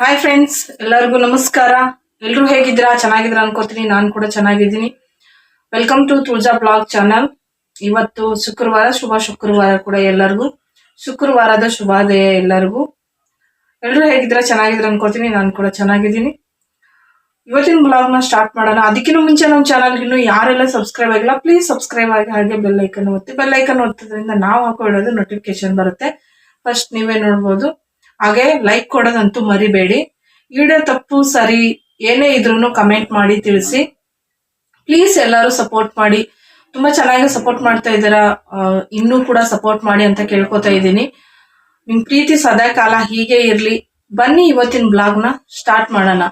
Hi friends ಎಲ್ಲರಿಗೂ ನಮಸ್ಕಾರ. ಎಲ್ಲರೂ ಹೇಗಿದ್ದೀರಾ? ಚೆನ್ನಾಗಿದ್ದೀರಾ ಅನ್ಕೋತೀನಿ. ನಾನು ಕೂಡ ಚೆನ್ನಾಗಿದ್ದೀನಿ. Welcome to Tulaja blog channel ಇವತ್ತು ಶುಕ್ರವಾರ, ಶುಭ ಶುಕ್ರವಾರ ಕೂಡ ಎಲ್ಲರಿಗೂ. ಶುಕ್ರವಾರದ ಶುಭಾದಯ ಎಲ್ಲರಿಗೂ. ಎಲ್ಲರೂ ಹೇಗಿದ್ದೀರಾ? ಚೆನ್ನಾಗಿದ್ದೀರಾ ಅನ್ಕೋತೀನಿ. ನಾನು ಕೂಡ ಚೆನ್ನಾಗಿದ್ದೀನಿ. ಇವತ್ತಿನ ಬ್ಲಾಗ್ನ ಸ್ಟಾರ್ಟ್ ಮಾಡೋಣ. ಅದಕ್ಕಿಂತ ಮುಂಚೆ ನಮ್ಮ ಚಾನಲ್ಗೆ ಇನ್ನೂ ಯಾರೆಲ್ಲ ಸಬ್ಸ್ಕ್ರೈಬ್ ಆಗಿಲ್ಲ ಪ್ಲೀಸ್ ಸಬ್ಸ್ಕ್ರೈಬ್ ಆಗಿ ಹಾಗೆ ಬೆಲ್ಲೈಕನ್ ಒತ್ತಿ. ಬೆಲ್ಲೈಕನ್ ಒತ್ತೋದ್ರಿಂದ ನಾವು ಹಾಕೊಳ್ಳೋದು ನೋಟಿಫಿಕೇಶನ್ ಬರುತ್ತೆ. ಫಸ್ಟ್ ನೀವೇ ನೋಡ್ಬೋದು. ಹಾಗೆ ಲೈಕ್ ಕೊಡೋದಂತೂ ಮರಿಬೇಡಿ. ವಿಡಿಯೋ ತಪ್ಪು, ಸರಿ, ಏನೇ ಇದ್ರೂ ಕಮೆಂಟ್ ಮಾಡಿ ತಿಳಿಸಿ. ಪ್ಲೀಸ್ ಎಲ್ಲರೂ ಸಪೋರ್ಟ್ ಮಾಡಿ. ತುಂಬಾ ಚೆನ್ನಾಗಿ ಸಪೋರ್ಟ್ ಮಾಡ್ತಾ ಇದ್ದೀರಾ? ಇನ್ನೂ ಕೂಡ ಸಪೋರ್ಟ್ ಮಾಡಿ ಅಂತ ಕೇಳ್ಕೊತಾ ಇದ್ದೀನಿ. ನಿಮ್ ಪ್ರೀತಿ ಸದಾ ಕಾಲ ಹೀಗೆ ಇರಲಿ. ಬನ್ನಿ ಇವತ್ತಿನ ಬ್ಲಾಗ್ನ ಸ್ಟಾರ್ಟ್ ಮಾಡೋಣ.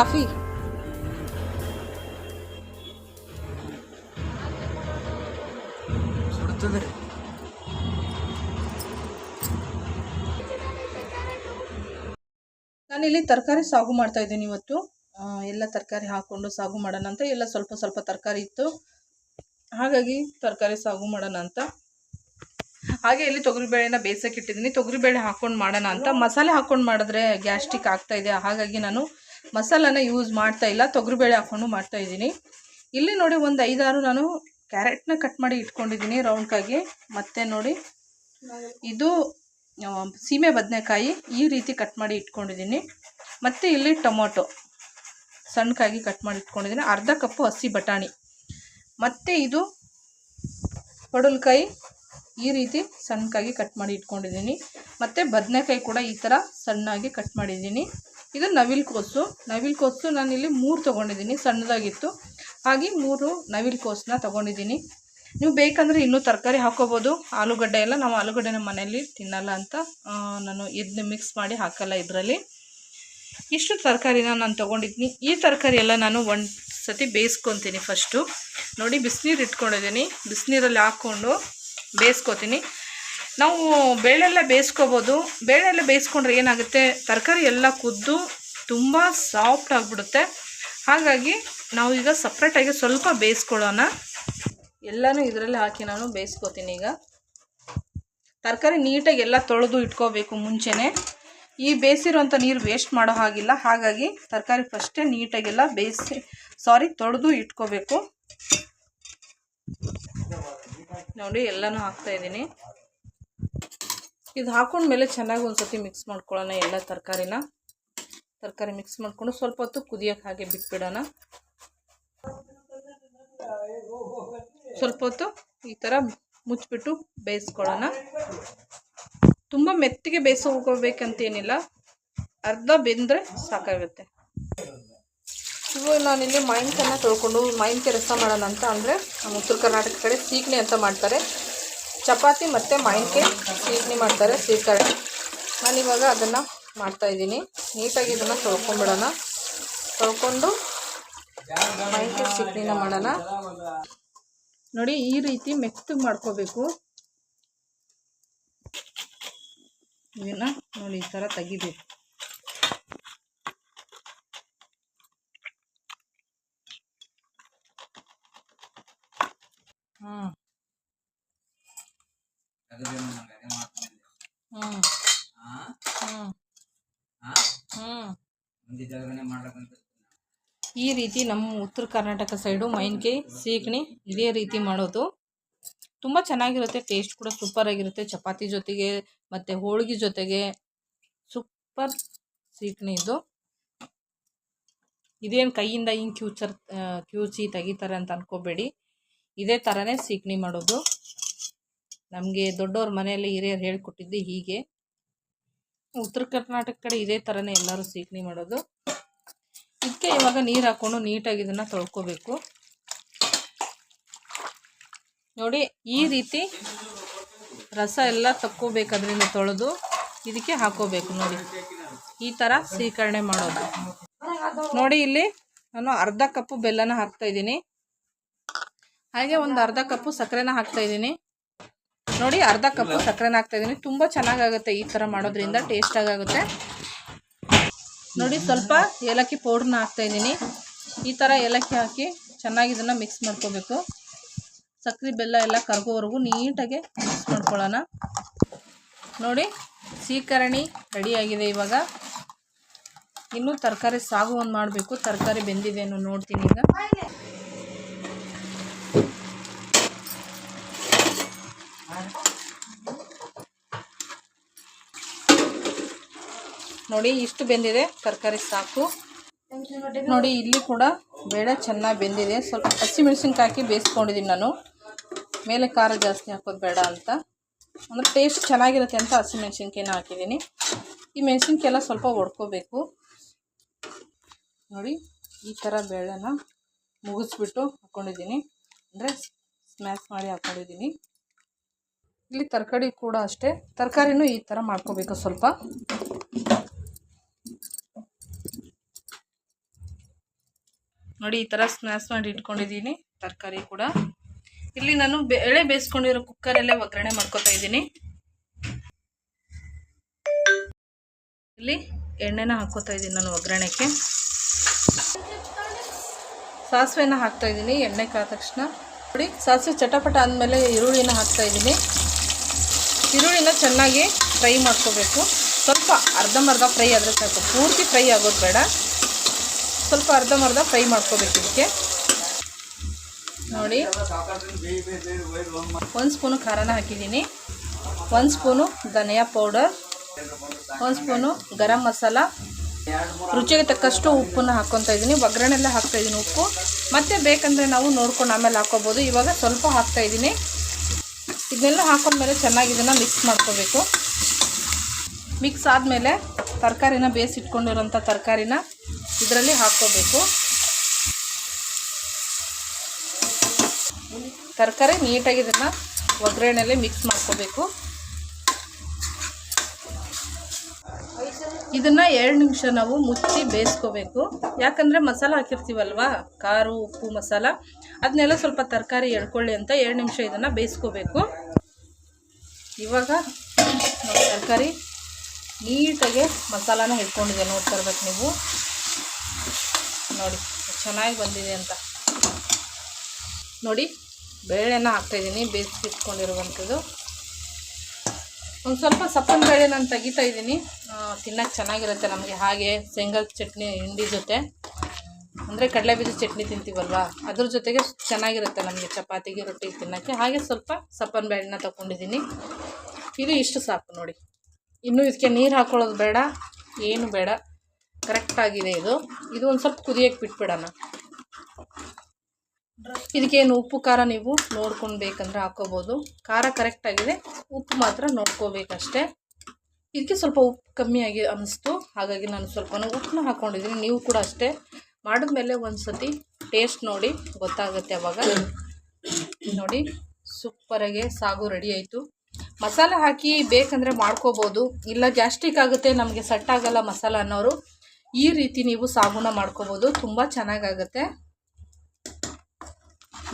काफ़ी। ಇಲ್ಲಿ ತರಕಾರಿ ಸಾಗು ಮಾಡ್ತಾ ಇದ್ದೀನಿ ಇವತ್ತು. ಎಲ್ಲ ತರಕಾರಿ ಹಾಕೊಂಡು ಸಾಗು ಮಾಡೋಣ ಅಂತ ಎಲ್ಲ ಸ್ವಲ್ಪ ಸ್ವಲ್ಪ ತರಕಾರಿ ಇತ್ತು. ಹಾಗಾಗಿ ತರಕಾರಿ ಸಾಗು ಮಾಡೋಣ ಅಂತ. ಹಾಗೆ ಇಲ್ಲಿ ತೊಗರಿಬೇಳೆನ ಬೇಯಿಸೋಕೆ ಇಟ್ಟಿದ್ದೀನಿ. ತೊಗರಿಬೇಳೆ ಹಾಕೊಂಡು ಮಾಡೋಣ ಅಂತ. ಮಸಾಲೆ ಹಾಕೊಂಡು ಮಾಡಿದ್ರೆ ಗ್ಯಾಸ್ಟಿಕ್ ಆಗ್ತಾ ಇದೆ. ಹಾಗಾಗಿ ನಾನು ಮಸಾಲಾನ ಯೂಸ್ ಮಾಡ್ತಾ ಇಲ್ಲ ತೊಗರಿಬೇಳೆ ಹಾಕೊಂಡು ಮಾಡ್ತಾ ಇದ್ದೀನಿ. ಇಲ್ಲಿ ನೋಡಿ ಒಂದು ಐದಾರು ನಾನು ಕ್ಯಾರೆಟ್ನ ಕಟ್ ಮಾಡಿ ಇಟ್ಕೊಂಡಿದ್ದೀನಿ ರೌಂಡ್ಗಾಗಿ ಮತ್ತೆ ನೋಡಿ ಇದು ಸೀಮೆ ಬದನೆಕಾಯಿ ಈ ರೀತಿ ಕಟ್ ಮಾಡಿ ಇಟ್ಕೊಂಡಿದ್ದೀನಿ. ಮತ್ತು ಇಲ್ಲಿ ಟೊಮೊಟೊ ಸಣ್ಣಕಾಗಿ ಕಟ್ ಮಾಡಿ ಇಟ್ಕೊಂಡಿದ್ದೀನಿ. ಅರ್ಧ ಕಪ್ಪು ಹಸಿ ಬಟಾಣಿ. ಮತ್ತು ಇದು ಪಡಲ್ಕಾಯಿ ಈ ರೀತಿ ಸಣ್ಣಕಾಗಿ ಕಟ್ ಮಾಡಿ ಇಟ್ಕೊಂಡಿದ್ದೀನಿ. ಮತ್ತು ಬದನೆಕಾಯಿ ಕೂಡ ಈ ಥರ ಸಣ್ಣಾಗಿ ಕಟ್ ಮಾಡಿದ್ದೀನಿ. ಇದು ನವಿಲು ಕೋಸು. ನವಿಲು ಕೋಸು ನಾನಿಲ್ಲಿ ಮೂರು ತೊಗೊಂಡಿದ್ದೀನಿ, ಸಣ್ಣದಾಗಿತ್ತು. ಹಾಗೆ ಮೂರು ನವಿಲು ಕೋಸನ್ನ ತೊಗೊಂಡಿದ್ದೀನಿ. ನೀವು ಬೇಕಂದರೆ ಇನ್ನೂ ತರಕಾರಿ ಹಾಕೋಬೋದು. ಆಲೂಗಡ್ಡೆ ಎಲ್ಲ ನಾವು ಆಲೂಗಡ್ಡೆ ನಮ್ಮ ಮನೆಯಲ್ಲಿ ತಿನ್ನಲ್ಲ ಅಂತ ನಾನು ಇದನ್ನ ಮಿಕ್ಸ್ ಮಾಡಿ ಹಾಕಲ್ಲ ಇದರಲ್ಲಿ. ಇಷ್ಟು ತರಕಾರಿನ ನಾನು ತೊಗೊಂಡಿದ್ದೀನಿ. ಈ ತರಕಾರಿ ಎಲ್ಲ ನಾನು ಒಂದು ಸತಿ ಬೇಯಿಸ್ಕೊತೀನಿ ಫಸ್ಟು ನೋಡಿ, ಬಿಸಿನೀರು ಇಟ್ಕೊಂಡಿದ್ದೀನಿ. ಬಿಸಿನೀರಲ್ಲಿ ಹಾಕ್ಕೊಂಡು ಬೇಯಿಸ್ಕೊತೀನಿ. ನಾವು ಬೇಳೆಲ್ಲ ಬೇಯಿಸ್ಕೋಬೋದು. ಬೇಳೆಲ್ಲ ಬೇಯಿಸ್ಕೊಂಡ್ರೆ ಏನಾಗುತ್ತೆ? ತರಕಾರಿ ಎಲ್ಲ ಕುದ್ದು ತುಂಬ ಸಾಫ್ಟ್ ಆಗಿಬಿಡುತ್ತೆ. ಹಾಗಾಗಿ ನಾವು ಈಗ ಸಪ್ರೇಟಾಗಿ ಸ್ವಲ್ಪ ಬೇಯಿಸ್ಕೊಳ್ಳೋಣ. ಎಲ್ಲನೂ ಇದರಲ್ಲಿ ಹಾಕಿ ನಾನು ಬೇಯಿಸ್ಕೋತೀನಿ ಈಗ. ತರಕಾರಿ ನೀಟಾಗಿ ಎಲ್ಲ ತೊಳೆದು ಇಟ್ಕೋಬೇಕು ಮುಂಚೆನೇ. ಈ ಬೇಯಿಸಿರೋಂಥ ನೀರು ವೇಸ್ಟ್ ಮಾಡೋ ಹಾಗಿಲ್ಲ. ಹಾಗಾಗಿ ತರಕಾರಿ ಫಸ್ಟೇ ನೀಟಾಗೆಲ್ಲ ಬೇಯಿಸಿ ಸಾರಿ ತೊಳೆದು ಇಟ್ಕೋಬೇಕು. ನೋಡಿ, ಎಲ್ಲನೂ ಹಾಕ್ತಾ ಇದ್ದೀನಿ. ಇದು ಹಾಕೊಂಡ್ಮೇಲೆ ಚೆನ್ನಾಗಿ ಒಂದ್ಸತಿ ಮಿಕ್ಸ್ ಮಾಡ್ಕೊಳ್ಳೋಣ ಎಲ್ಲ ತರಕಾರಿನ. ತರಕಾರಿ ಮಿಕ್ಸ್ ಮಾಡಿಕೊಂಡು ಸ್ವಲ್ಪ ಹೊತ್ತು ಕುದಿಯೋಕೆ ಹಾಗೆ ಬಿಟ್ಬಿಡೋಣ. ಸ್ವಲ್ಪ ಹೊತ್ತು ಈ ಥರ ಮುಚ್ಚಿಬಿಟ್ಟು ಬೇಯಿಸ್ಕೊಳ್ಳೋಣ ತುಂಬ ಮೆತ್ತಿಗೆ ಬೇಯಿಸ್ಕೋಬೇಕಂತೇನಿಲ್ಲ. ಅರ್ಧ ಬೆಂದರೆ ಸಾಕಾಗುತ್ತೆ. ಇವಾಗ ನಾನಿಲ್ಲಿ ಮಾವಿನಕಾಯನ್ನ ತೊಳ್ಕೊಂಡು ಮಾವಿನಕಾಯಿ ರಸ ಮಾಡೋಣ ಅಂತ ಅಂದರೆ ನಮ್ಮ ಉತ್ತರ ಕರ್ನಾಟಕ ಕಡೆ ಸೀಕ್ನೆ ಅಂತ ಮಾಡ್ತಾರೆ. ಚಪಾತಿ ಮತ್ತು ಮಾವಿನಕಾಯಿ ಸೀಗಣಿ ಮಾಡ್ತಾರೆ ಸೀಕರಣೆ ನಾನಿವಾಗ ಅದನ್ನು ಮಾಡ್ತಾಯಿದ್ದೀನಿ ನೀಟಾಗಿ ಇದನ್ನು ತೊಳ್ಕೊಂಬಿಡೋಣ ತೊಳ್ಕೊಂಡು ಮಾವಿನಕಾಯಿ ಸೀಟ್ನಿನ ಮಾಡೋಣ. ನೋಡಿ, ಈ ರೀತಿ ಮೆತ್ತಗೆ ಮಾಡ್ಕೋಬೇಕು. ಇದನ್ನ ನೋಡಿ, ಈ ಥರ ತೆಗಿಬೇಕು. ಹ್ಮ್. ಈ ರೀತಿ ನಮ್ಮ ಉತ್ತರ ಕರ್ನಾಟಕ ಸೈಡು ಮೈನ್ಕಾಯಿ ಸೀಕ್ನಿ ಇದೇ ರೀತಿ ಮಾಡೋದು. ತುಂಬ ಚೆನ್ನಾಗಿರುತ್ತೆ ಟೇಸ್ಟ್ ಕೂಡ ಸೂಪರ್ ಆಗಿರುತ್ತೆ. ಚಪಾತಿ ಜೊತೆಗೆ ಮತ್ತು ಹೋಳಿಗೆ ಜೊತೆಗೆ ಸೂಪರ್ ಸೀಕ್ನಿ ಇದು. ಇದೇನು ಕೈಯಿಂದ ಹಿಂಗೆ ಕ್ಯೂಚರ್ ಕ್ಯೂಚಿ ತೆಗಿತಾರೆ ಅಂತ ಅನ್ಕೋಬೇಡಿ. ಇದೇ ಥರನೇ ಸೀಕ್ನಿ ಮಾಡೋದು. ನಮಗೆ ದೊಡ್ಡವ್ರ ಮನೆಯಲ್ಲಿ ಹಿರಿಯರು ಹೇಳ್ಕೊಟ್ಟಿದ್ದು ಹೀಗೆ. ಉತ್ತರ ಕರ್ನಾಟಕ ಕಡೆ ಇದೇ ಥರನೇ ಎಲ್ಲರೂ ಸೀಕ್ನಿ ಮಾಡೋದು. ಇದಕ್ಕೆ ಇವಾಗ ನೀರು ಹಾಕ್ಕೊಂಡು ನೀಟಾಗಿ ಇದನ್ನು ತೊಳ್ಕೊಬೇಕು. ನೋಡಿ, ಈ ರೀತಿ ರಸ ಎಲ್ಲ ತಕ್ಕೋಬೇಕು ಅದರಿಂದ ತೊಳೆದು ಇದಕ್ಕೆ ಹಾಕೋಬೇಕು ನೋಡಿ. ಈ ಥರ ಸೀಕರಣೆ ಮಾಡೋದು. ನೋಡಿ ಇಲ್ಲಿ ನಾನು ಅರ್ಧ ಕಪ್ಪು ಬೆಲ್ಲನ ಹಾಕ್ತಾ ಇದ್ದೀನಿ. ಹಾಗೆ ಒಂದು ಅರ್ಧ ಕಪ್ಪು ಸಕ್ಕರೆನ ಹಾಕ್ತಾ ಇದ್ದೀನಿ. ನೋಡಿ ಅರ್ಧ ಕಪ್ಪು ಸಕ್ಕರೆನ ಹಾಕ್ತಾ ಇದ್ದೀನಿ ತುಂಬ ಚೆನ್ನಾಗಾಗುತ್ತೆ ಈ ಥರ ಮಾಡೋದ್ರಿಂದ ಟೇಸ್ಟಾಗಿ ಆಗುತ್ತೆ ನೋಡಿ ಸ್ವಲ್ಪ ಏಲಕ್ಕಿ ಪೌಡ್ರನ್ನ ಹಾಕ್ತಾ ಇದ್ದೀನಿ ಈ ಥರ ಏಲಕ್ಕಿ ಹಾಕಿ ಚೆನ್ನಾಗಿ ಇದನ್ನು ಮಿಕ್ಸ್ ಮಾಡ್ಕೋಬೇಕು. ಸಕ್ಕರೆ ಬೆಲ್ಲ ಎಲ್ಲ ಕರ್ಗೋವರೆಗೂ ನೀಟಾಗಿ ಮಿಕ್ಸ್ ಮಾಡ್ಕೊಳ್ಳೋಣ. ನೋಡಿ, ಸೀಕರಣಿ ರೆಡಿಯಾಗಿದೆ ಇವಾಗ. ಇನ್ನು ತರಕಾರಿ ಸಾಗು ಒಂದು ಮಾಡಬೇಕು. ತರಕಾರಿ ಬೆಂದಿದೆನೋ ನೋಡ್ತೀನಿ ಈಗ. ನೋಡಿ ಇಷ್ಟು ಬೆಂದಿದೆ, ತರಕಾರಿ ಸಾಕು. ನೋಡಿ, ಇಲ್ಲಿ ಕೂಡ ಬೇಳೆ ಚೆನ್ನಾಗಿ ಬೆಂದಿದೆ. ಸ್ವಲ್ಪ ಹಸಿಮೆಣ್ಸಿನ್ಕಾಯಿ ಹಾಕಿ ಬೇಯಿಸ್ಕೊಂಡಿದ್ದೀನಿ ನಾನು. ಮೇಲೆ ಖಾರ ಜಾಸ್ತಿ ಹಾಕೋದು ಬೇಡ ಅಂತ. ಅಂದರೆ ಟೇಸ್ಟ್ ಚೆನ್ನಾಗಿರುತ್ತೆ ಅಂತ ಹಸಿಮೆಣ್ಸಿನ್ಕಾಯಿನ ಹಾಕಿದ್ದೀನಿ. ಈ ಮೆಣಸಿನ್ಕಾಯಿ ಎಲ್ಲ ಸ್ವಲ್ಪ ಒಡ್ಕೋಬೇಕು. ನೋಡಿ, ಈ ಥರ ಬೇಳೆನ ಮುಗಿಸ್ಬಿಟ್ಟು ಹಾಕ್ಕೊಂಡಿದ್ದೀನಿ ಅಂದರೆ ಸ್ಮ್ಯಾಶ್ ಮಾಡಿ ಹಾಕ್ಕೊಂಡಿದ್ದೀನಿ ಇಲ್ಲಿ ತರಕಾರಿ ಕೂಡ ಅಷ್ಟೇ. ತರಕಾರಿನೂ ಈ ಥರ ಮಾಡ್ಕೋಬೇಕು ಸ್ವಲ್ಪ. ನೋಡಿ, ಈ ಥರ ಸ್ಮ್ಯಾಶ್ ಮಾಡಿ ಇಟ್ಕೊಂಡಿದ್ದೀನಿ, ತರಕಾರಿ ಕೂಡ. ಇಲ್ಲಿ ನಾನು ಬೇಳೆ ಬೇಯಿಸ್ಕೊಂಡಿರೋ ಕುಕ್ಕರಲ್ಲೇ ಒಗ್ಗರಣೆ ಮಾಡ್ಕೊತಾ ಇದ್ದೀನಿ. ಇಲ್ಲಿ ಎಣ್ಣೆನ ಹಾಕ್ಕೋತಾ ಇದ್ದೀನಿ ನಾನು ಒಗ್ಗರಣೆಗೆ. ಸಾಸಿವೆನ ಹಾಕ್ತಾ ಇದ್ದೀನಿ, ಎಣ್ಣೆ ಕಾದ ತಕ್ಷಣ. ನೋಡಿ, ಸಾಸಿವೆ ಚಟಪಟ ಆದಮೇಲೆ ಈರುಳ್ಳಿನ ಹಾಕ್ತಾ ಇದ್ದೀನಿ. ಈರುಳ್ಳಿನ ಚೆನ್ನಾಗಿ ಫ್ರೈ ಮಾಡ್ಕೋಬೇಕು. ಸ್ವಲ್ಪ ಅರ್ಧಂಬರ್ಧ ಫ್ರೈ ಆದರೆ ಸಾಕು. ಪೂರ್ತಿ ಫ್ರೈ ಆಗೋದು ಬೇಡ. ಸ್ವಲ್ಪ ಅರ್ಧಂಬರ್ಧ ಫ್ರೈ ಮಾಡ್ಕೋಬೇಕು ಇದಕ್ಕೆ. ನೋಡಿ. ಒಂದು ಸ್ಪೂನು ಖಾರನ ಹಾಕಿದ್ದೀನಿ. ಒಂದು ಸ್ಪೂನು ಧನಿಯಾ ಪೌಡರ್. ಒಂದು ಸ್ಪೂನು ಗರಂ ಮಸಾಲ. ರುಚಿಗೆ ತಕ್ಕಷ್ಟು ಉಪ್ಪನ್ನು ಹಾಕ್ಕೊತಾ ಇದ್ದೀನಿ ಒಗ್ಗರಣೆಲ್ಲ ಹಾಕ್ತಾ ಇದ್ದೀನಿ ಉಪ್ಪು. ಮತ್ತೆ ಬೇಕಂದರೆ ನಾವು ನೋಡ್ಕೊಂಡು ಆಮೇಲೆ ಹಾಕ್ಕೋಬೋದು ಇವಾಗ ಸ್ವಲ್ಪ ಹಾಕ್ತಾ ಇದ್ದೀನಿ ಇದನ್ನೆಲ್ಲ ಹಾಕೊಂಡ್ಮೇಲೆ ಚೆನ್ನಾಗಿ ಇದನ್ನು ಮಿಕ್ಸ್ ಮಾಡ್ಕೋಬೇಕು. ಮಿಕ್ಸ್ ಆದಮೇಲೆ ತರಕಾರಿನ ಬೇಯಿಸಿಟ್ಕೊಂಡಿರೋಂಥ ತರಕಾರಿನ ಇದರಲ್ಲಿ ಹಾಕ್ಕೋಬೇಕು. ತರಕಾರಿ ನೀಟಾಗಿ ಇದನ್ನು ಒಗ್ಗರಣೆಯಲ್ಲಿ ಮಿಕ್ಸ್ ಮಾಡ್ಕೋಬೇಕು. ಇದನ್ನ ಎರಡು ನಿಮಿಷ ನಾವು ಮುಚ್ಚಿ ಬೇಯಿಸ್ಕೋಬೇಕು. ಯಾಕಂದರೆ ಮಸಾಲ ಹಾಕಿರ್ತೀವಲ್ವಾ? ಖಾರ, ಉಪ್ಪು, ಮಸಾಲ. ಅದನ್ನೆಲ್ಲ ಸ್ವಲ್ಪ ತರಕಾರಿ ಎಳ್ಕೊಳ್ಳಿ ಅಂತ ಎರಡು ನಿಮಿಷ ಇದನ್ನು ಬೇಯಿಸ್ಕೋಬೇಕು. ಇವಾಗ ತರಕಾರಿ ನೀಟಾಗಿ ಮಸಾಲಾನ ಹಿಡ್ಕೊಂಡಿದೆ ನೋಡ್ತಾ ಇರ್ಬೇಕು ನೀವು. ನೋಡಿ, ಚೆನ್ನಾಗಿ ಬಂದಿದೆ ಅಂತ. ನೋಡಿ, ಬೇಳೆನ ಹಾಕ್ತಾಯಿದ್ದೀನಿ ಬೇಯಿಸಿಟ್ಕೊಂಡಿರುವಂಥದ್ದು ಒಂದು ಸ್ವಲ್ಪ ಸಪ್ಪನ ಬೇಳೆ ನಾನು ತೆಗಿತಾ ಇದ್ದೀನಿ. ತಿನ್ನಕ್ಕೆ ಚೆನ್ನಾಗಿರುತ್ತೆ ನಮಗೆ, ಹಾಗೆ ಶೇಂಗಾ ಚಟ್ನಿ, ಹಿಂಡಿ ಜೊತೆ. ಅಂದರೆ ಕಡಲೆ ಬೀಜ ಚಟ್ನಿ ತಿಂತೀವಲ್ವಾ? ಅದ್ರ ಜೊತೆಗೆ ಚೆನ್ನಾಗಿರುತ್ತೆ ನಮಗೆ ಚಪಾತಿಗೆ ರೊಟ್ಟಿಗೆ ತಿನ್ನೋಕ್ಕೆ. ಹಾಗೆ ಸ್ವಲ್ಪ ಸಪ್ಪನ ಬೇಳೆನ ತಗೊಂಡಿದ್ದೀನಿ. ಇದು ಇಷ್ಟು ಸಾಕು ನೋಡಿ. ಇನ್ನೂ ಇದಕ್ಕೆ ನೀರು ಹಾಕ್ಕೊಳ್ಳೋದು ಬೇಡ, ಏನು ಬೇಡ. ಕರೆಕ್ಟಾಗಿದೆ ಇದು. ಇದು ಒಂದು ಸ್ವಲ್ಪ ಕುದಿಯೋಕ್ಕೆ ಬಿಟ್ಬಿಡೋಣ. ಇದಕ್ಕೇನು ಉಪ್ಪು, ಖಾರ ನೀವು ನೋಡ್ಕೊಂಡು ಬೇಕಂದ್ರೆ ಹಾಕೋಬೋದು. ಖಾರ ಕರೆಕ್ಟಾಗಿದೆ ಉಪ್ಪು ಮಾತ್ರ ನೋಡ್ಕೋಬೇಕಷ್ಟೇ. ಇದಕ್ಕೆ ಸ್ವಲ್ಪ ಉಪ್ಪು ಕಮ್ಮಿ ಆಗಿ ಅನ್ನಿಸ್ತು ಹಾಗಾಗಿ ನಾನು ಸ್ವಲ್ಪ ಉಪ್ಪನ್ನ ಹಾಕ್ಕೊಂಡಿದ್ದೀನಿ ನೀವು ಕೂಡ ಅಷ್ಟೇ. ಮಾಡಿದ್ಮೇಲೆ ಒಂದು ಸತಿ ಟೇಸ್ಟ್ ನೋಡಿ. ಗೊತ್ತಾಗುತ್ತೆ ಅವಾಗ. ನೋಡಿ ಸೂಪರಾಗೆ ಸಾಗು ರೆಡಿ ಆಯಿತು. ಮಸಾಲೆ ಹಾಕಿ ಬೇಕಂದರೆ ಮಾಡ್ಕೋಬೋದು. ಇಲ್ಲ ಗ್ಯಾಸ್ಟ್ರಿಕ್ ಆಗುತ್ತೆ, ನಮಗೆ ಸೆಟ್ ಆಗಲ್ಲ ಮಸಾಲ ಅನ್ನೋರು. ಈ ರೀತಿ ನೀವು ಸಾಗುನ ಮಾಡ್ಕೋಬೋದು. ತುಂಬ ಚೆನ್ನಾಗಾಗುತ್ತೆ.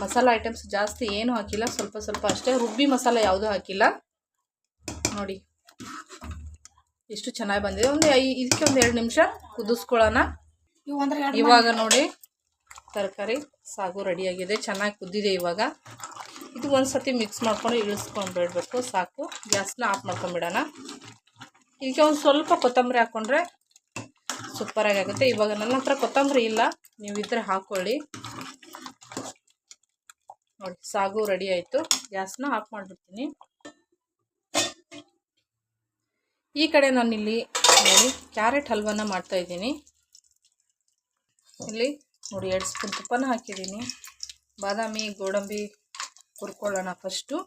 ಮಸಾಲ ಐಟಮ್ಸ್ ಜಾಸ್ತಿ ಏನೂ ಹಾಕಿಲ್ಲ. ಸ್ವಲ್ಪ ಸ್ವಲ್ಪ ಅಷ್ಟೇ. ರುಬ್ಬಿ ಮಸಾಲ ಯಾವುದೂ ಹಾಕಿಲ್ಲ. ನೋಡಿ. ಎಷ್ಟು ಚೆನ್ನಾಗಿ ಬಂದಿದೆ. ಒಂದು ಐ ಇದಕ್ಕೆ ಒಂದು ಎರಡು ನಿಮಿಷ ಕುದಿಸ್ಕೊಳ್ಳೋಣ. ಇವಾಗ ನೋಡಿ. ತರಕಾರಿ ಸಾಗು ರೆಡಿಯಾಗಿದೆ. ಚೆನ್ನಾಗಿ ಕುದ್ದಿದೆ ಇವಾಗ. ಇದು ಒಂದು ಸತಿ ಮಿಕ್ಸ್ ಮಾಡ್ಕೊಂಡು ಇಳಿಸ್ಕೊಂಡು ಬಿಡಬೇಕು ಸಾಕು. ಗ್ಯಾಸ್ನ ಆಫ್ ಮಾಡ್ಕೊಂಡ್ಬಿಡೋಣ. ಇದಕ್ಕೆ ಒಂದು ಸ್ವಲ್ಪ ಕೊತ್ತಂಬರಿ ಹಾಕ್ಕೊಂಡ್ರೆ ಸೂಪರಾಗಿ ಆಗುತ್ತೆ. ಇವಾಗ ನನ್ನ ಹತ್ರ ಕೊತ್ತಂಬರಿ ಇಲ್ಲ. ನೀವು ಇದ್ರೆ ಹಾಕ್ಕೊಳ್ಳಿ ನೋಡಿ, ಸಾಗು ರೆಡಿ ಆಯಿತು. ಗ್ಯಾಸ್ನ ಆಫ್ ಮಾಡಿಬಿಡ್ತೀನಿ. ಈ ಕಡೆ ನಾನು ಇಲ್ಲಿ ನೋಡಿ ಕ್ಯಾರೆಟ್ ಹಲ್ವನ ಮಾಡ್ತಾ ಇದ್ದೀನಿ. ಇಲ್ಲಿ ನೋಡಿ, ಎರಡು ಸ್ಪೂನ್ ತುಪ್ಪನ ಹಾಕಿದ್ದೀನಿ. ಬಾದಾಮಿ, ಗೋಡಂಬಿ ಹುರ್ಕೊಳ್ಳೋಣ ಫಸ್ಟು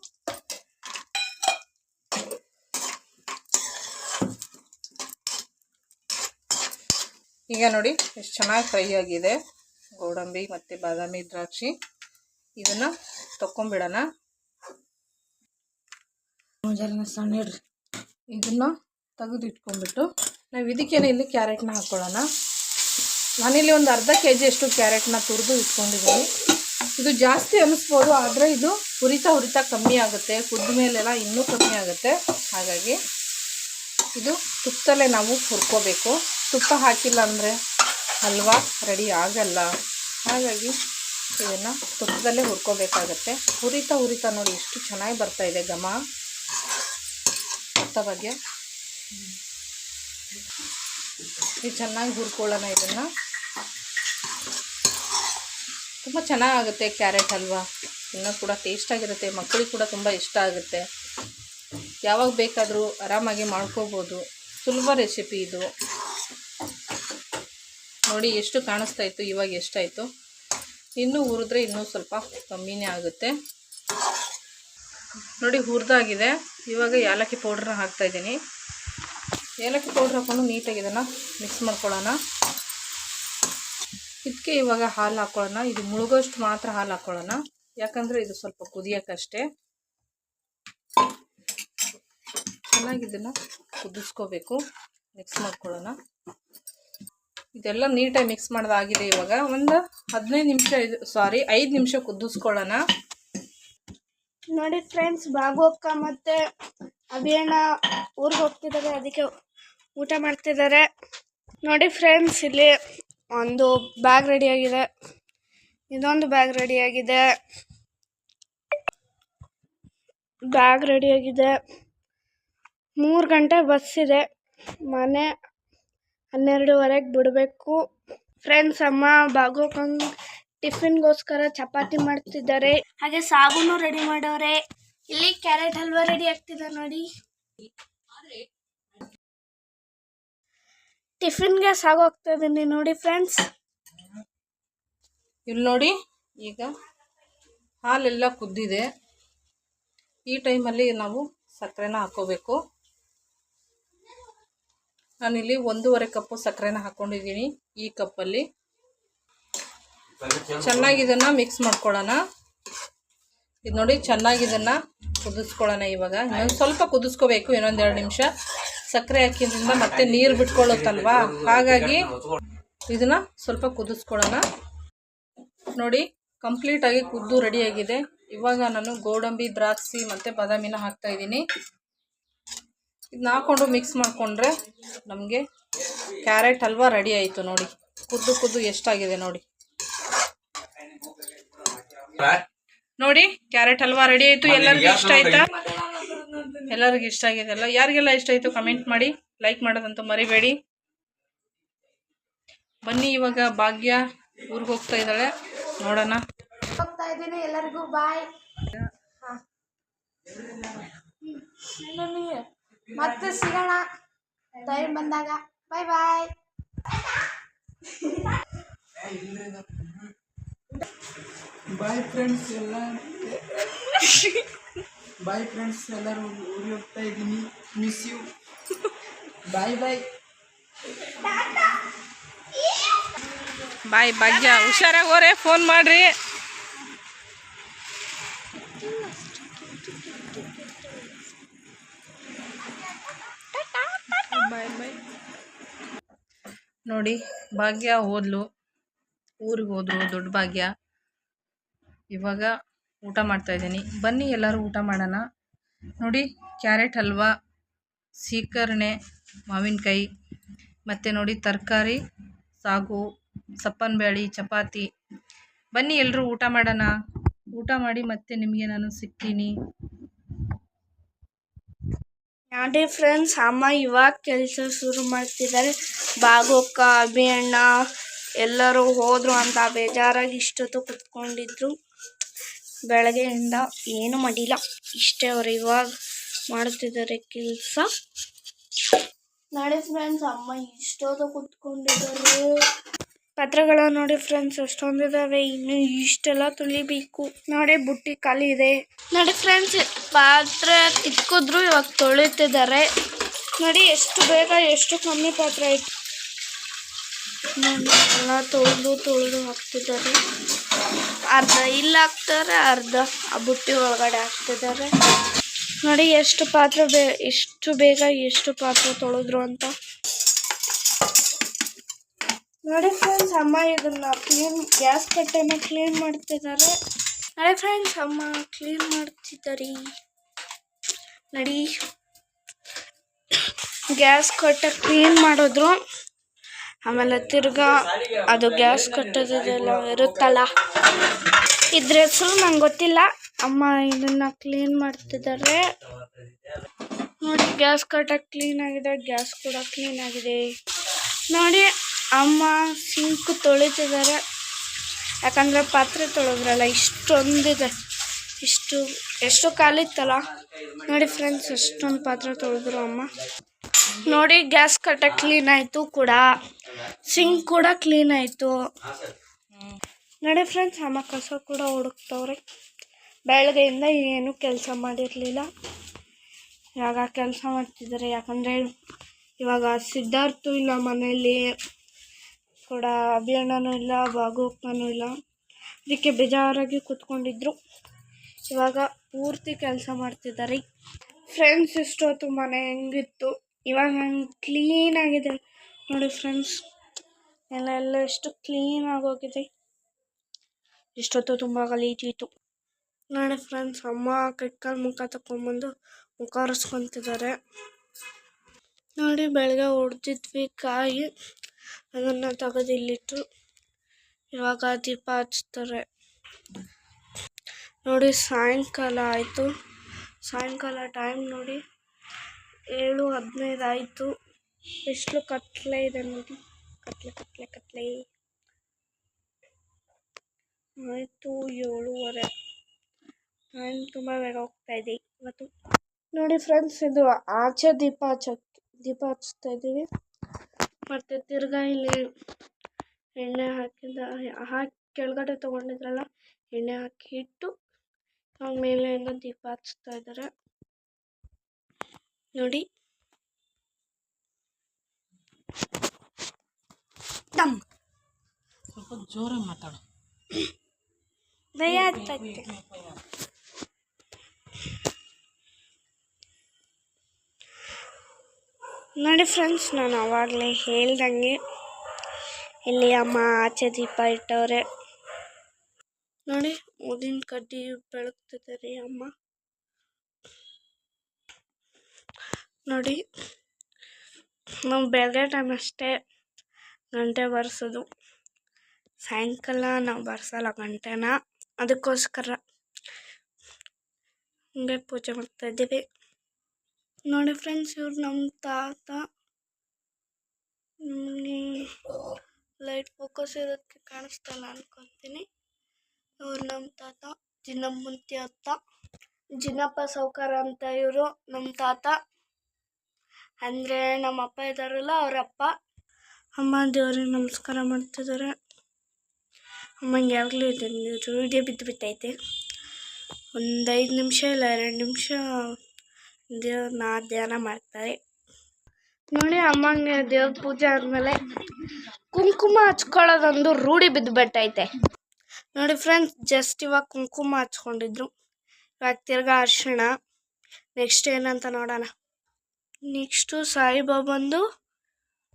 ಈಗ ನೋಡಿ ಎಷ್ಟು ಚೆನ್ನಾಗಿ ಫ್ರೈ ಆಗಿದೆ. ಗೋಡಂಬಿ ಮತ್ತು ಬಾದಾಮಿ ದ್ರಾಕ್ಷಿ. ಇದನ್ನು ತಕ್ಕೊಂಬಿಡೋಣ ಸಣ್ಣ ಇಡ್ರಿ ಇದನ್ನು ತೆಗೆದು ಇಟ್ಕೊಂಡ್ಬಿಟ್ಟು ನಾವು ಇದಕ್ಕೇನೆ ಇಲ್ಲಿ ಕ್ಯಾರೆಟ್ನ ಹಾಕ್ಕೊಳ್ಳೋಣ ನಾನಿಲ್ಲಿ ಒಂದು ಅರ್ಧ ಕೆ ಜಿಯಷ್ಟು ಕ್ಯಾರೆಟ್ನ ತುರಿದು ಇಟ್ಕೊಂಡಿದ್ದೀನಿ. ಇದು ಜಾಸ್ತಿ ಅನ್ನಿಸ್ಬೋದು ಆದರೆ ಇದು ಹುರಿತಾ ಹುರಿತಾ ಕಮ್ಮಿ ಆಗುತ್ತೆ. ಕುದ್ದ ಮೇಲೆಲ್ಲ ಇನ್ನೂ ಕಮ್ಮಿ ಆಗುತ್ತೆ. ಹಾಗಾಗಿ ಇದು ತುಪ್ಪದಲ್ಲೇ ನಾವು ಹುರ್ಕೋಬೇಕು. ತುಪ್ಪ ಹಾಕಿಲ್ಲ ಅಂದರೆ ಹಲ್ವಾ ರೆಡಿ ಆಗಲ್ಲ. ಹಾಗಾಗಿ ಇದನ್ನು ತುಪ್ಪದಲ್ಲೇ ಹುರ್ಕೋಬೇಕಾಗತ್ತೆ. ಹುರಿತಾ ಹುರಿತ ನೋಡಿ ಎಷ್ಟು ಚೆನ್ನಾಗಿ ಬರ್ತಾ ಇದೆ ಘಮ. ಭತ್ತ ಬಗ್ಗೆ ಇದು ಚೆನ್ನಾಗಿ ಹುರ್ಕೊಳ್ಳೋಣ ಇದನ್ನು. ತುಂಬ ಚೆನ್ನಾಗುತ್ತೆ ಕ್ಯಾರೆಟ್ ಹಲ್ವಾ. ಇನ್ನೂ ಕೂಡ ಟೇಸ್ಟಾಗಿರುತ್ತೆ ಮಕ್ಕಳಿಗೆ ಕೂಡ ತುಂಬ ಇಷ್ಟ ಆಗುತ್ತೆ. ಯಾವಾಗ ಬೇಕಾದರೂ ಆರಾಮಾಗಿ ಮಾಡ್ಕೋಬೋದು. ಸುಲಭ ರೆಸಿಪಿ ಇದು. ನೋಡಿ ಎಷ್ಟು ಕಾಣಿಸ್ತಾ ಇತ್ತು, ಇವಾಗ ಎಷ್ಟಾಯಿತು? ಇನ್ನೂ ಹುರಿದ್ರೆ ಇನ್ನೂ ಸ್ವಲ್ಪ ಕಮ್ಮಿನೇ ಆಗುತ್ತೆ. ನೋಡಿ, ಹುರಿದಾಗಿದೆ. ಇವಾಗ ಏಲಕ್ಕಿ ಪೌಡ್ರನ್ನ ಹಾಕ್ತಾಯಿದ್ದೀನಿ ಏಲಕ್ಕಿ ಪೌಡ್ರ್ ಹಾಕ್ಕೊಂಡು ನೀಟಾಗಿ ಇದನ್ನು ಮಿಕ್ಸ್ ಮಾಡ್ಕೊಳ್ಳೋಣ. ಇದಕ್ಕೆ ಇವಾಗ ಹಾಲು ಹಾಕ್ಕೊಳ್ಳೋಣ ಇದು ಮುಳುಗೋಷ್ಟು ಮಾತ್ರ ಹಾಲು ಹಾಕ್ಕೊಳ್ಳೋಣ ಯಾಕಂದರೆ ಇದು ಸ್ವಲ್ಪ ಕುದಿಯೋಕ್ಕಷ್ಟೇ ಚೆನ್ನಾಗಿ ಇದನ್ನು ಕುದಿಸ್ಕೋಬೇಕು. ಮಿಕ್ಸ್ ಮಾಡ್ಕೊಳ್ಳೋಣ. ಇದೆಲ್ಲ ನೀಟಾಗಿ ಮಿಕ್ಸ್ ಮಾಡೋದಾಗಿದೆ ಇವಾಗ. ಒಂದು ಹದಿನೈದು ನಿಮಿಷ ಇದು ಸಾರಿ ಐದು ನಿಮಿಷ ಕುದಿಸ್ಕೊಳ್ಳೋಣ. ನೋಡಿ ಫ್ರೆಂಡ್ಸ್ ಬಾಗೋಕ್ಕ ಮತ್ತೆ ಅಭಿಯಣ್ಣ ಊರಿಗೆ ಹೋಗ್ತಿದ್ದಾರೆ. ಅದಕ್ಕೆ ಊಟ ಮಾಡ್ತಿದ್ದಾರೆ. ನೋಡಿ ಫ್ರೆಂಡ್ಸ್ ಇಲ್ಲಿ ಒಂದು ಬ್ಯಾಗ್ ರೆಡಿಯಾಗಿದೆ ಇದೊಂದು ಬ್ಯಾಗ್ ರೆಡಿಯಾಗಿದೆ ಬ್ಯಾಗ್ ರೆಡಿಯಾಗಿದೆ ಮೂರು ಗಂಟೆ ಬಸ್ ಇದೆ. ಮನೆ ಹನ್ನೆರಡುವರೆಗೆ ಬಿಡಬೇಕು. ಫ್ರೆಂಡ್ಸ್ ಅಮ್ಮ ಬಾಗೋಕಂಗ್ ಟಿಫಿನ್ಗೋಸ್ಕರ ಚಪಾತಿ ಮಾಡ್ತಿದ್ದಾರೆ. ಹಾಗೆ ಸಾಗುನು ರೆಡಿ ಮಾಡೋರೆ. ಇಲ್ಲಿ ಕ್ಯಾರೆಟ್ ಹಲ್ವಾ ರೆಡಿ ಆಗ್ತಿದೆ ನೋಡಿ. ಟಿಫಿನ್ಗೆ ಸಾಗು ಹೋಗ್ತಾ ಇದೀನಿ ನೋಡಿ ಫ್ರೆಂಡ್ಸ್ ಇಲ್ಲಿ ನೋಡಿ ಈಗ ಹಾಲೆಲ್ಲ ಕುದ್ದಿದೆ. ಈ ಟೈಮಲ್ಲಿ ನಾವು ಸಕ್ಕರೆನ ಹಾಕೋಬೇಕು. ನಾನಿಲ್ಲಿ ಒಂದೂವರೆ ಕಪ್ಪು ಸಕ್ಕರೆನ ಹಾಕ್ಕೊಂಡಿದ್ದೀನಿ ಈ ಕಪ್ಪಲ್ಲಿ. ಚೆನ್ನಾಗಿ ಇದನ್ನು ಮಿಕ್ಸ್ ಮಾಡ್ಕೊಳ್ಳೋಣ. ಇದು ನೋಡಿ ಚೆನ್ನಾಗಿ ಇದನ್ನು ಕುದಿಸ್ಕೊಳ್ಳೋಣ ಇವಾಗ. ಇನ್ನೊಂದು ಸ್ವಲ್ಪ ಕುದಿಸ್ಕೋಬೇಕು, ಇನ್ನೊಂದು ಎರಡು ನಿಮಿಷ. ಸಕ್ಕರೆ ಹಾಕಿದ್ರಿಂದ ಮತ್ತೆ ನೀರು ಬಿಟ್ಕೊಳ್ಳುತ್ತಲ್ವಾ? ಹಾಗಾಗಿ ಇದನ್ನ ಸ್ವಲ್ಪ ಕುದಿಸ್ಕೊಳ್ಳೋಣ. ನೋಡಿ ಕಂಪ್ಲೀಟಾಗಿ ಕುದ್ದು ರೆಡಿಯಾಗಿದೆ ಇವಾಗ ನಾನು ಗೋಡಂಬಿ, ದ್ರಾಕ್ಷಿ ಮತ್ತು ಬಾದಾಮಿನ ಹಾಕ್ತಾ ಇದ್ದೀನಿ. ಇದನ್ನ ಹಾಕ್ಕೊಂಡು ಮಿಕ್ಸ್ ಮಾಡಿಕೊಂಡ್ರೆ ನಮಗೆ ಕ್ಯಾರೆಟ್ ಹಲ್ವಾ ರೆಡಿ ಆಯಿತು ನೋಡಿ. ಕುದ್ದು ಕುದ್ದು ಎಷ್ಟಾಗಿದೆ ನೋಡಿ. ನೋಡಿ ಕ್ಯಾರೆಟ್ ಹಲ್ವಾ ರೆಡಿ ಆಯಿತು. ಎಲ್ಲರಿಗೂ ಇಷ್ಟ ಆಯ್ತಾ? ಎಲ್ಲರಿಗೂ ಇಷ್ಟ ಆಗಿದೆ. ಅಲ್ಲ ಯಾರಿಗೆಲ್ಲ ಇಷ್ಟ ಆಯಿತು ಕಮೆಂಟ್ ಮಾಡಿ. ಲೈಕ್ ಮಾಡೋದಂತೂ ಮರಿಬೇಡಿ. ಬನ್ನಿ ಇವಾಗ ಭಾಗ್ಯ ಊರಿಗೆ ಹೋಗ್ತಾ ಇದ್ದಾಳೆ. ನೋಡೋಣ. ಹೋಗ್ತಾ ಇದ್ದೀನಿ. ಎಲ್ಲರಿಗೂ ಬಾಯ್ ಮತ್ತೆ ಸಿಗೋಣ. ಟೈಮ್ ಬಂದಾಗ. ಬಾಯ್ ಬಾಯ್. ಬಾಯ್ ಫ್ರೆಂಡ್ಸ್ ಎಲ್ಲ ಬಾಯ್ ಫ್ರೆಂಡ್ಸ್ ಎಲ್ಲರೂ ಊರಿಗೆ ಹೋಗ್ತಾ ಇದ್ದೀನಿ. ಮಿಸ್ ಯು ಬಾಯ್ ಬಾಯ್ ಬಾಯ್ ಭಾಗ್ಯ ಹುಷಾರಾಗಿ ಹೋರೆ ಫೋನ್ ಮಾಡ್ರಿ. ಬಾಯ್ ಬಾಯ್ ನೋಡಿ, ಭಾಗ್ಯ ಹೋದ್ಲು ಊರಿಗೆ ಹೋದ್ರು, ದೊಡ್ಡ ಭಾಗ್ಯ. ಇವಾಗ ಊಟ ಮಾಡ್ತಾ ಇದ್ದೀನಿ. ಬನ್ನಿ, ಎಲ್ಲರೂ ಊಟ ಮಾಡೋಣ. ನೋಡಿ, ಕ್ಯಾರೆಟ್ ಹಲ್ವಾ, ಸೀಕರಣೆ, ಮಾವಿನಕಾಯಿ, ಮತ್ತು ನೋಡಿ, ತರಕಾರಿ, ಸಾಗು ಸಪ್ಪನ ಬ್ಯಾಳಿ ಚಪಾತಿ. ಬನ್ನಿ ಎಲ್ಲರೂ ಊಟ ಮಾಡೋಣ. ಊಟ ಮಾಡಿ ಮತ್ತೆ ನಿಮಗೆ ನಾನು ಸಿಗ್ತೀನಿ. ನೋಡಿ ಫ್ರೆಂಡ್ಸ್, ಅಮ್ಮ ಇವಾಗ ಕೆಲಸ ಶುರು ಮಾಡ್ತಿದ್ದಾರೆ ಬಾಗೋಕ ಅಭಿಯಣ್ಣ ಎಲ್ಲರೂ ಹೋದ್ರು ಅಂತ ಬೇಜಾರಾಗಿ ಇಷ್ಟೊತ್ತು ಕುತ್ಕೊಂಡಿದ್ರು. ಬೆಳಗ್ಗೆಯಿಂದ ಏನು ಮಾಡಿಲ್ಲ. ಇಷ್ಟೇ ಅವರು ಇವಾಗ ಮಾಡ್ತಿದ್ದಾರೆ ಕೆಲಸ. ನೋಡಿ ಫ್ರೆಂಡ್ಸ್, ಅಮ್ಮ ಇಷ್ಟೊತ್ತು ಕುತ್ಕೊಂಡಿದ್ದಾರೆ. ಪಾತ್ರೆಗಳ ನೋಡಿ ಫ್ರೆಂಡ್ಸ್ ಎಷ್ಟೊಂದಿದಾವೆ ಇನ್ನು ಇಷ್ಟೆಲ್ಲ ತುಳಿಬೇಕು. ನೋಡಿ ಬುಟ್ಟಿ ಖಾಲಿ ಇದೆ. ನೋಡಿ ಫ್ರೆಂಡ್ಸ್ ಪಾತ್ರೆ ಇಟ್ಕಿದ್ರು ಇವಾಗ ತೊಳಿತಿದ್ದಾರೆ. ನೋಡಿ ಎಷ್ಟು ಬೇಗ ಎಷ್ಟು ಕಮ್ಮಿ ಪಾತ್ರೆ ಇತ್ತು. ಎಲ್ಲ ತೊಳೆದು ತೊಳೆದು ಹಾಕ್ತಿದ್ದಾರೆ. ಅರ್ಧ ಇಲ್ಲಿ ಹಾಕ್ತಾರೆ ಅರ್ಧ ಆ ಬುಟ್ಟಿ ಒಳಗಡೆ ಹಾಕ್ತಿದ್ದಾರೆ. ನೋಡಿ ಎಷ್ಟು ಪಾತ್ರೆ ಬೇ ಎಷ್ಟು ಬೇಗ ಎಷ್ಟು ಪಾತ್ರೆ ತೊಳೆದ್ರು ಅಂತ. ನೋಡಿ ಫ್ರೆಂಡ್ಸ್ ಅಮ್ಮ ಇದನ್ನ ಕ್ಲೀನ್ ಗ್ಯಾಸ್ ಕಟ್ಟೆನ ಕ್ಲೀನ್ ಮಾಡ್ತಿದ್ದಾರೆ ನೋಡಿ ಫ್ರೆಂಡ್ಸ್ ಅಮ್ಮ ಕ್ಲೀನ್ ಮಾಡ್ತಿದ್ದಾರೆ. ನಡಿ ಗ್ಯಾಸ್ ಕಟ್ಟೆ ಕ್ಲೀನ್ ಮಾಡಿದ್ರು. ಆಮೇಲೆ ತಿರ್ಗಾ ಅದು ಗ್ಯಾಸ್ ಕಟ್ಟೋದಿದೆಲ್ಲ ಇರುತ್ತಲ್ಲ, ಇದ್ರ ಹೆಸರು ನಂಗೆ ಗೊತ್ತಿಲ್ಲ. ಅಮ್ಮ ಇದನ್ನ ಕ್ಲೀನ್ ಮಾಡ್ತಿದ್ದಾರೆ ನೋಡಿ ಗ್ಯಾಸ್ ಕಟ್ಟ ಕ್ಲೀನ್ ಆಗಿದೆ ಗ್ಯಾಸ್ ಕೂಡ ಕ್ಲೀನ್ ಆಗಿದೆ. ನೋಡಿ ಅಮ್ಮ ಸಿಂಕ್ ತೊಳಿತಿದ್ದಾರೆ. ಯಾಕಂದರೆ ಪಾತ್ರೆ ತೊಳೆದ್ರಲ್ಲ ಇಷ್ಟೊಂದಿದೆ. ಇಷ್ಟು, ಎಷ್ಟು ಕಾಲಿತ್ತಲ್ಲ ನೋಡಿ ಫ್ರೆಂಡ್ಸ್ ಎಷ್ಟೊಂದು ಪಾತ್ರೆ ತೊಳೆದ್ರು ಅಮ್ಮ. ನೋಡಿ, ಗ್ಯಾಸ್ ಕಟ್ಟ ಕ್ಲೀನ್ ಆಯಿತು ಕೂಡ. ಸಿಂಕ್ ಕೂಡ ಕ್ಲೀನ್ ಆಯಿತು. ನೋಡಿ ಫ್ರೆಂಡ್ಸ್ ಅಮ್ಮ ಕಸ ಕೂಡ ಹುಡುಕ್ತವ್ರೆ. ಬೆಳಗ್ಗೆಯಿಂದ ಏನು ಕೆಲಸ ಮಾಡಿರಲಿಲ್ಲ. ಇವಾಗ ಕೆಲಸ ಮಾಡ್ತಿದ್ದಾರೆ. ಯಾಕಂದರೆ ಇವಾಗ ಸಿದ್ಧಾರ್ಥ ಇಲ್ಲ ಮನೆಯಲ್ಲಿ. ಕೂಡ ಅಭಿಯಣ್ಣನೂ ಇಲ್ಲ, ಬಾಗುಪ್ಪನೂ ಇಲ್ಲ. ಅದಕ್ಕೆ ಬೇಜಾರಾಗಿ ಕೂತ್ಕೊಂಡಿದ್ರು. ಇವಾಗ ಪೂರ್ತಿ ಕೆಲಸ ಮಾಡ್ತಿದ್ದಾರೆ. ಫ್ರೆಂಡ್ಸ್ ಇಷ್ಟೊತ್ತು ಮನೆ ಹೆಂಗಿತ್ತು. ಇವಾಗ ಹಂಗೆ ಕ್ಲೀನ್ ಆಗಿದೆ. ನೋಡಿ ಫ್ರೆಂಡ್ಸ್ ಎಲ್ಲ ಎಲ್ಲ ಎಷ್ಟು ಕ್ಲೀನ್ ಆಗೋಗಿದೆ ಇಷ್ಟೊತ್ತು ತುಂಬ ಗಲೀಜಿತ್ತು. ನೋಡಿ ಫ್ರೆಂಡ್ಸ್ ಅಮ್ಮ ಕೈಕಾಲು ಮುಖ ತಗೊಂಬಂದು ಮುಖ ಒರೆಸ್ಕೊತಿದ್ದಾರೆ. ನೋಡಿ ಬೆಳಗ್ಗೆ ಹೊಡೆದಿದ್ವಿ ಕಾಯಿ. ಅದನ್ನು ತೆಗೆದು ಇಲ್ಲಿಟ್ಟು ಇವಾಗ ದೀಪ ಹಚ್ತಾರೆ ನೋಡಿ, ಸಾಯಂಕಾಲ ಆಯಿತು. ಸಾಯಂಕಾಲ ಟೈಮ್ ನೋಡಿ. ಏಳು ಹದಿನೈದು ಆಯಿತು. ಎಷ್ಟು ಕತ್ಲೆ ಇದೆ ನೋಡಿ. ಕತ್ಲೆ ಕತ್ಲೆ ಕತ್ಲೆ. ಆಯಿತು, ಏಳುವರೆ. ಟೈಮ್ ತುಂಬ ಬೇಗ ಹೋಗ್ತಾ ಇದೆ ಇವತ್ತು. ನೋಡಿ ಫ್ರೆಂಡ್ಸ್ ಇದು ಆಚೆ ದೀಪ ಹಚ್ಚ ದೀಪ ಹಚ್ತಾ ಇದ್ದೀವಿ. ಮತ್ತು ತಿರ್ಗಾ ಇಲ್ಲಿ ಎಣ್ಣೆ ಹಾಕಿದ ಹಾಕಿ ಕೆಳಗಡೆ ತೊಗೊಂಡಿದ್ರಲ್ಲ ಎಣ್ಣೆ ಹಾಕಿ ಇಟ್ಟು ಆಮೇಲೆ ಮೇಲೆಯಿಂದ ದೀಪ ಹಚ್ತಾ ಇದ್ದಾರೆ ನೋಡಿ. ತಮ್ಮ ಸ್ವಲ್ಪ ಜೋರಾಗಿ ಮಾತಾಡು. ಭಯ ಆಗ್ತೈತೆ ನೋಡಿ ಫ್ರೆಂಡ್ಸ್ ನಾನು ಆವಾಗಲೇ ಹೇಳ್ದಂಗೆ ಇಲ್ಲಿ ಅಮ್ಮ ಆಚೆ ದೀಪ ಇಟ್ಟವ್ರೆ. ನೋಡಿ ಊದಿನ ಕಡ್ಡಿ ಬೆಳಗ್ತಿದ್ದಾರೆ ಅಮ್ಮ. ನೋಡಿ, ನಾವು ಬೆಳಗ್ಗೆ ಟೈಮ್ ಅಷ್ಟೇ ಗಂಟೆ ಬರ್ಸೋದು. ಸಾಯಂಕಾಲ ನಾವು ಬರ್ಸಲ್ಲ, ಗಂಟೆನ? ಅದಕ್ಕೋಸ್ಕರ ಹಂಗೆ ಪೂಜೆ ಮಾಡ್ತಾ ಇದ್ದೀವಿ. ನೋಡಿ ಫ್ರೆಂಡ್ಸ್ ಇವ್ರು ನಮ್ಮ ತಾತ ಲೈಟ್ ಫೋಕಸ್ ಇರೋದಕ್ಕೆ ಕಾಣಿಸ್ತಲ್ಲ ಅನ್ಕೊತೀನಿ. ಇವ್ರು ನಮ್ಮ ತಾತ ಜಿನ್ನಮ್ಮಂತಿ ಅತ್ತ ಜಿನ್ನಪ್ಪ ಸೌಕಾರ ಅಂತ ಇವರು ನಮ್ಮ ತಾತ. ಅಂದರೆ ನಮ್ಮ ಅಪ್ಪ ಇದ್ದಾರಲ್ಲ ಅವರಪ್ಪ, ಅಮ್ಮ ದೇವ್ರಿಗೆ ನಮಸ್ಕಾರ ಮಾಡ್ತಿದ್ದಾರೆ ಅಮ್ಮಂಗೆ ಯಾವಾಗಲೂ ಇದೆ ವಿಡಿಯೋ ಬಿದ್ದು ಬಿಟ್ಟೈತೆ. ಒಂದು ಐದು ನಿಮಿಷ ಇಲ್ಲ, ಎರಡು ನಿಮಿಷ ದೇವ್ರನ್ನ ಧ್ಯಾನ ಮಾಡ್ತಾರೆ. ನೋಡಿ ಅಮ್ಮಂಗೆ ದೇವ್ರ ಪೂಜೆ ಆದಮೇಲೆ ಕುಂಕುಮ ಹಚ್ಕೊಳ್ಳೋದೊಂದು ರೂಢಿ ಬಿದ್ದುಬಿಟ್ಟೈತೆ ನೋಡಿ ಫ್ರೆಂಡ್ಸ್ ಜಸ್ಟ್ ಇವಾಗ ಕುಂಕುಮ ಹಚ್ಕೊಂಡಿದ್ರು. ಇವಾಗ ತಿರ್ಗಾ ಅರ್ಶಿಣ. ನೆಕ್ಸ್ಟ್ ಏನಂತ ನೋಡೋಣ. ನೆಕ್ಸ್ಟು ಸಾಯಿಬಾಬಂದು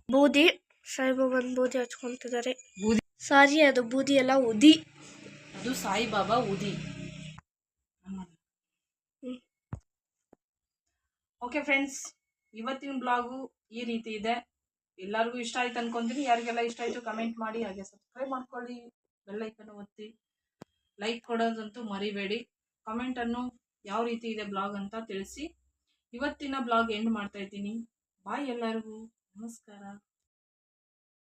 ಬೂದಿ. ಸಾಯಿಬಾಬಂದು ಬೂದಿ ಹಚ್ಕೊತಿದ್ದಾರೆ. ಬೂದಿ. ಸಾರಿ ಅದು ಬೂದಿ ಎಲ್ಲ ಉದಿ. ಅದು ಸಾಯಿಬಾಬಾ ಉದಿ. ಓಕೆ ಫ್ರೆಂಡ್ಸ್ ಇವತ್ತಿನ ಬ್ಲಾಗು ಈ ರೀತಿ ಇದೆ. ಎಲ್ಲರಿಗೂ ಇಷ್ಟ ಆಯ್ತು ಅನ್ಕೊಂತೀನಿ. ಯಾರಿಗೆಲ್ಲ ಇಷ್ಟ ಆಯ್ತು ಕಮೆಂಟ್ ಮಾಡಿ, ಹಾಗೆ ಸಬ್ಸ್ಕ್ರೈಬ್ ಮಾಡ್ಕೊಳ್ಳಿ. ಬೆಲ್ಲೈಕನ್ನು ಒತ್ತಿ. ಲೈಕ್ ಕೊಡೋದಂತೂ ಮರಿಬೇಡಿ. ಕಮೆಂಟನ್ನು ಯಾವ ರೀತಿ ಇದೆ ಬ್ಲಾಗ್ ಅಂತ ತಿಳಿಸಿ. ಇವತ್ತಿನ ಬ್ಲಾಗ್ ಎಂಡ್ ಮಾಡ್ತಾ ಇದ್ದೀನಿ. ಬಾಯ್ ಎಲ್ಲರಿಗೂ. ನಮಸ್ಕಾರ.